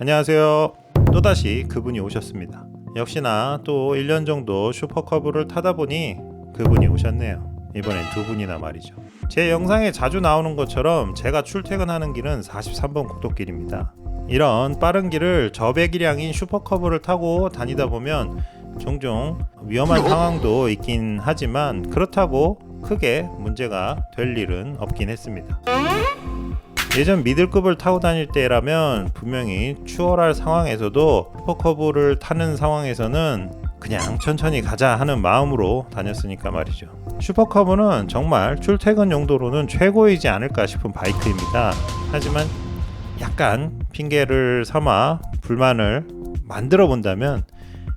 안녕하세요. 또다시 그분이 오셨습니다. 역시나 또 1년 정도 슈퍼커브를 타다 보니 그분이 오셨네요. 이번엔 두 분이나 말이죠. 제 영상에 자주 나오는 것처럼 제가 출퇴근하는 길은 43번 국도길입니다. 이런 빠른 길을 저배기량인 슈퍼커브를 타고 다니다 보면 종종 위험한 상황도 있긴 하지만 그렇다고 크게 문제가 될 일은 없긴 했습니다. 예전 미들급을 타고 다닐 때라면 분명히 추월할 상황에서도 슈퍼커브를 타는 상황에서는 그냥 천천히 가자 하는 마음으로 다녔으니까 말이죠. 슈퍼커브는 정말 출퇴근 용도로는 최고이지 않을까 싶은 바이크입니다. 하지만 약간 핑계를 삼아 불만을 만들어 본다면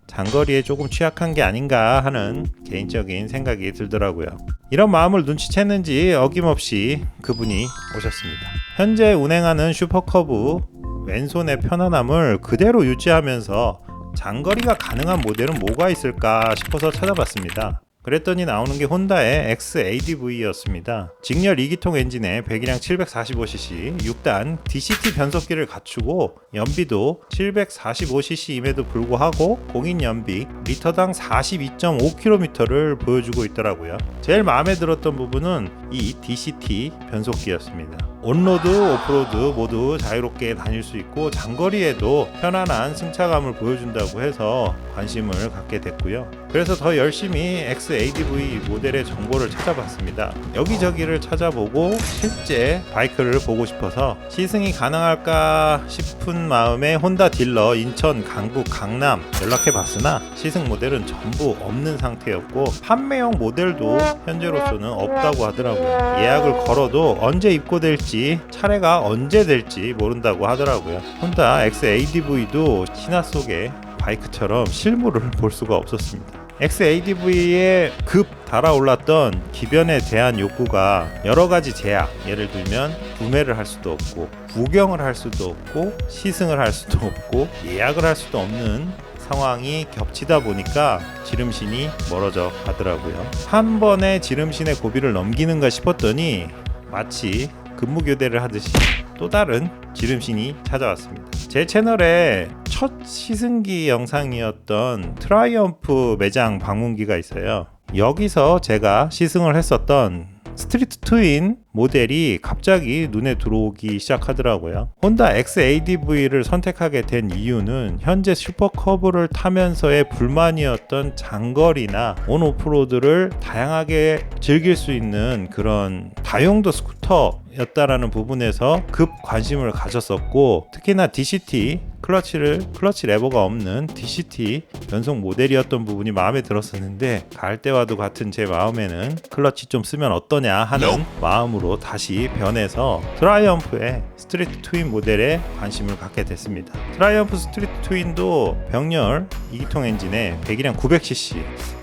장거리에 조금 취약한 게 아닌가 하는 개인적인 생각이 들더라고요. 이런 마음을 눈치챘는지 어김없이 그분이 오셨습니다. 현재 운행하는 슈퍼커브 왼손의 편안함을 그대로 유지하면서 장거리가 가능한 모델은 뭐가 있을까 싶어서 찾아봤습니다. 그랬더니 나오는 게 혼다의 XADV였습니다. 직렬 2기통 엔진에 배기량 745cc, 6단 DCT 변속기를 갖추고 연비도 745cc임에도 불구하고 공인 연비 리터당 42.5km를 보여주고 있더라고요. 제일 마음에 들었던 부분은 이 DCT 변속기였습니다. 온로드, 오프로드 모두 자유롭게 다닐 수 있고 장거리에도 편안한 승차감을 보여준다고 해서 관심을 갖게 됐고요. 그래서 더 열심히 XADV 모델의 정보를 찾아봤습니다. 여기저기를 찾아보고 실제 바이크를 보고 싶어서 시승이 가능할까 싶은 마음에 혼다 딜러 인천, 강북, 강남 연락해 봤으나 시승 모델은 전부 없는 상태였고 판매용 모델도 현재로서는 없다고 하더라고요. 예약을 걸어도 언제 입고될지 차례가 언제 될지 모른다고 하더라고요. 혼다 XADV도 신화 속의 바이크처럼 실물을 볼 수가 없었습니다. XADV에 급 달아올랐던 기변에 대한 욕구가 여러 가지 제약, 예를 들면 구매를 할 수도 없고 구경을 할 수도 없고 시승을 할 수도 없고 예약을 할 수도 없는 상황이 겹치다 보니까 지름신이 멀어져 가더라고요. 한 번에 지름신의 고비를 넘기는가 싶었더니 마치 근무 교대를 하듯이 또 다른 지름신이 찾아왔습니다. 제 채널에 첫 시승기 영상이었던 트라이엄프 매장 방문기가 있어요. 여기서 제가 시승을 했었던 스트리트 트윈 모델이 갑자기 눈에 들어오기 시작하더라고요. 혼다 XADV를 선택하게 된 이유는 현재 슈퍼커브를 타면서의 불만이었던 장거리나 온오프로드를 다양하게 즐길 수 있는 그런 다용도 스쿠터였다라는 부분에서 급 관심을 가졌었고 특히나 DCT 클러치를 클러치 레버가 없는 DCT 변속 모델이었던 부분이 마음에 들었었는데 갈 때와도 같은 제 마음에는 클러치 좀 쓰면 어떠냐 하는 마음으로 다시 변해서 트라이엄프의 스트리트 트윈 모델에 관심을 갖게 됐습니다. 트라이엄프 스트리트 트윈도 병렬 2기통 엔진에 배기량 900cc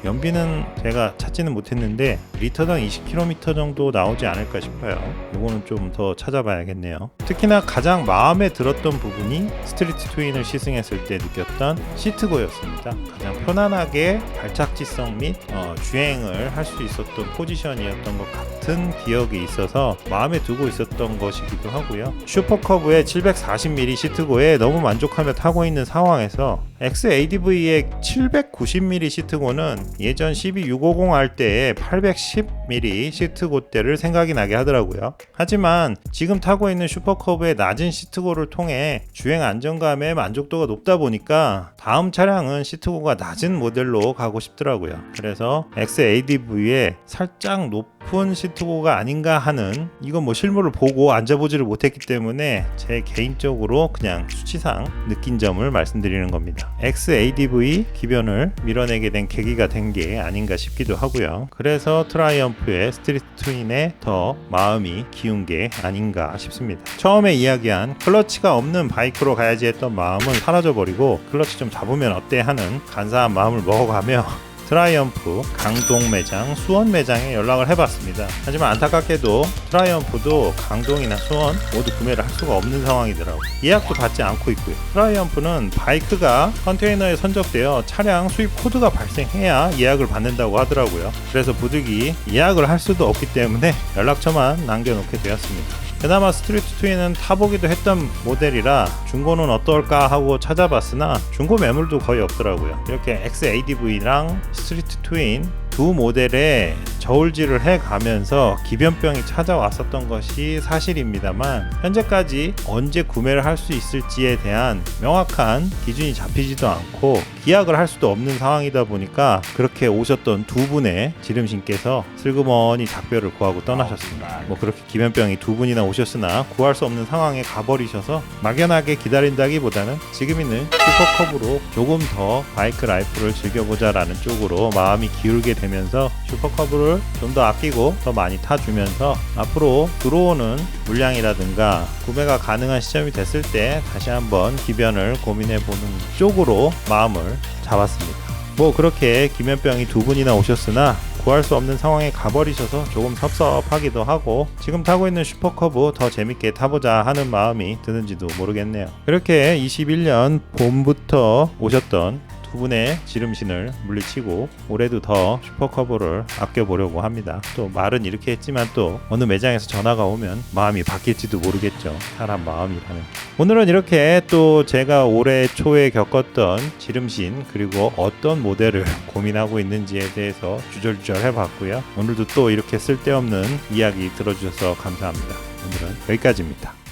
연비는 제가 찾지는 못했는데 리터당 20km 정도 나오지 않을까 싶어요. 이거는 좀 더 찾아봐야겠네요. 특히나 가장 마음에 들었던 부분이 스트리트 트윈을 시승했을 때 느꼈던 시트고였습니다. 가장 편안하게 발착지성 및 어, 주행을 할 수 있었던 포지션이었던 것 같은 기억이 있어서 마음에 두고 있었던 것이기도 하고요. 슈퍼커브의 740mm 시트고에 너무 만족하며 타고 있는 상황에서 XADV의 790mm 시트고는 예전 12650할 때의 810mm 시트고 때를 생각이 나게 하더라고요. 하지만 지금 타고 있는 슈퍼커브의 낮은 시트고를 통해 주행 안정감의 만족도가 높다 보니까 다음 차량은 시트고가 낮은 모델로 가고 싶더라고요. 그래서 XADV의 살짝 높은 시트고가 아닌가 하는 이건 뭐 실물을 보고 앉아보지를 못했기 때문에 제 개인적으로 그냥 수치상 느낀 점을 말씀드리는 겁니다. XADV 기변을 밀어내게 된 계기가 된 게 아닌가 싶기도 하고요. 그래서 트라이엄프의 스트리트 트윈에 더 마음이 기운 게 아닌가 싶습니다. 처음에 이야기한 클러치가 없는 바이크로 가야지 했던 마음은 사라져 버리고 클러치 좀 잡으면 어때 하는 간사한 마음을 먹어가며 트라이엄프 강동 매장, 수원 매장에 연락을 해봤습니다. 하지만 안타깝게도 트라이엄프도 강동이나 수원 모두 구매를 할 수가 없는 상황이더라고요. 예약도 받지 않고 있고요. 트라이엄프는 바이크가 컨테이너에 선적되어 차량 수입 코드가 발생해야 예약을 받는다고 하더라고요. 그래서 부득이 예약을 할 수도 없기 때문에 연락처만 남겨놓게 되었습니다. 그나마 스트리트 트윈은 타보기도 했던 모델이라 중고는 어떨까 하고 찾아봤으나 중고 매물도 거의 없더라고요. 이렇게 XADV랑 스트리트 트윈 두 모델에 저울질을 해 가면서 기변병이 찾아왔었던 것이 사실입니다만 현재까지 언제 구매를 할 수 있을지에 대한 명확한 기준이 잡히지도 않고 기약을 할 수도 없는 상황이다 보니까 그렇게 오셨던 두 분의 지름신께서 슬그머니 작별을 구하고 떠나셨습니다. 뭐 그렇게 기변병이 두 분이나 오셨으나 구할 수 없는 상황에 가버리셔서 막연하게 기다린다기보다는 지금 있는 슈퍼컵으로 조금 더 바이크 라이프를 즐겨보자라는 쪽으로 마음이 기울게 되면서 슈퍼컵을 좀 더 아끼고 더 많이 타주면서 앞으로 들어오는 물량이라든가 구매가 가능한 시점이 됐을 때 다시 한번 기변을 고민해 보는 쪽으로 마음을 잡았습니다. 뭐 그렇게 기면병이 두 분이나 오셨으나 구할 수 없는 상황에 가버리셔서 조금 섭섭하기도 하고 지금 타고 있는 슈퍼커브 더 재밌게 타보자 하는 마음이 드는지도 모르겠네요. 이렇게 21년 봄부터 오셨던 두 분의 지름신을 물리치고 올해도 더 슈퍼커브를 아껴보려고 합니다. 또 말은 이렇게 했지만 또 어느 매장에서 전화가 오면 마음이 바뀔지도 모르겠죠. 사람 마음이라는. 오늘은 이렇게 또 제가 올해 초에 겪었던 지름신 그리고 어떤 모델을 고민하고 있는지에 대해서 주절주절 해봤고요. 오늘도 또 이렇게 쓸데없는 이야기 들어주셔서 감사합니다. 오늘은 여기까지입니다.